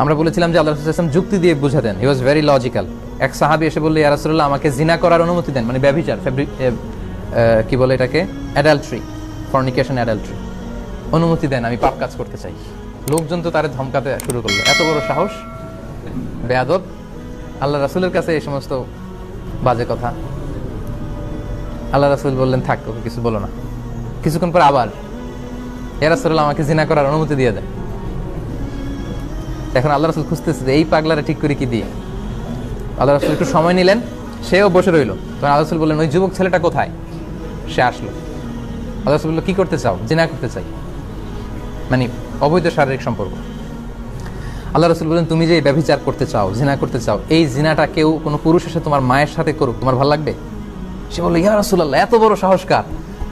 আমরা বলেছিলাম যে আল্লাহ যুক্তি দিয়ে বুঝে দেন। হি ওয়াজ ভেরি লজিক্যাল এক সাহাবি এসে বললে ইয়ারাসুল্লাহ আমাকে জিনা করার অনুমতি দেন। মানে ব্যভিচার কি বলে এটাকে? অ্যাডাল্ট্রি ফর্নিকেশন অ্যাডাল্ট্রি অনুমতি দেন, আমি পাপ কাজ করতে চাই। লোকজন তো তারে ধমকাতে শুরু করল। এত বড় সাহস? বেয়াদব। আল্লাহ রাসুলের কাছে এই সমস্ত বাজে কথা। আল্লাহ রাসুল বললেন, থাক, ওকে কিছু বলো না। কিছুক্ষণ পর আবার ইয়ারাসুল্লাহ আমাকে জিনা করার অনুমতি দিয়ে দেন। এখন আল্লাহ রাসুল খুঁজতেছে যে এই পাগলারা ঠিক করে কি দিয়ে? আল্লাহ রাসুল একটু সময় নিলেন, সেও বসে রইল। তখন আল্লাহ রাসুল বললেন, ওই যুবক ছেলেটা কোথায়? সে আসলো। আল্লাহ রসুল বলল, কি করতে চাও? জিনা করতে চাই। মানে অবৈধ শারীরিক সম্পর্ক। আল্লাহ রসুল বলেন তুমি যে ব্যভিচার করতে চাও জিনা করতে চাও, এই জিনাটা কেউ কোনো পুরুষ এসে তোমার মায়ের সাথে করুক, তোমার ভালো লাগবে? সে বলল, ইয়া রসুল্লাহ এত বড় সাহস কার?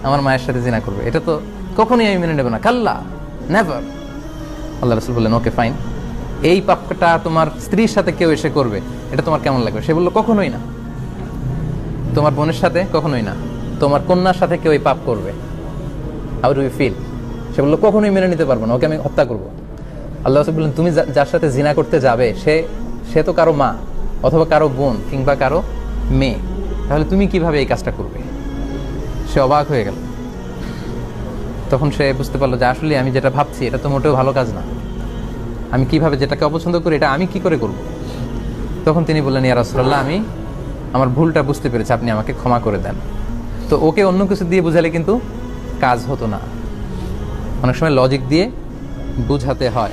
আমার মায়ের সাথে জিনা করবে। এটা তো কখনোই আমি মেনে নেব না। কাল্লা নেভার আল্লাহ রসুল বললেন, ওকে ফাইন এই পাপটা তোমার স্ত্রীর সাথে কেউ এসে করবে, এটা তোমার কেমন লাগবে? সে বলল, কখনোই না। তোমার বোনের সাথে? কখনোই না। তোমার কন্যার সাথে কেউ এই পাপ করবে? ডু ইউ ফিল সে বলল, কখনোই মেনে নিতে পারব না, ওকে আমি হত্যা করব। আল্লাহ রসুল বললেন, তুমি যার সাথে জিনা করতে যাবে, সে সে তো কারও মা অথবা কারও বোন কিংবা কারও মেয়ে। তাহলে তুমি কীভাবে এই কাজটা করবে? সে অবাক হয়ে গেল। তখন সে বুঝতে পারল যে আসলে আমি যেটা ভাবছি, এটা তো মোটেও ভালো কাজ না। আমি কীভাবে যেটাকে অপছন্দ করি, এটা আমি কি করে করব? তখন তিনি বললেন ইয়ার রাসুল্লাহ আমি আমার ভুলটা বুঝতে পেরেছি, আপনি আমাকে ক্ষমা করে দেন। তো ওকে অন্য কিছু দিয়ে বুঝালে কিন্তু কাজ হতো না। অনেক সময় লজিক দিয়ে বুঝাতে হয়।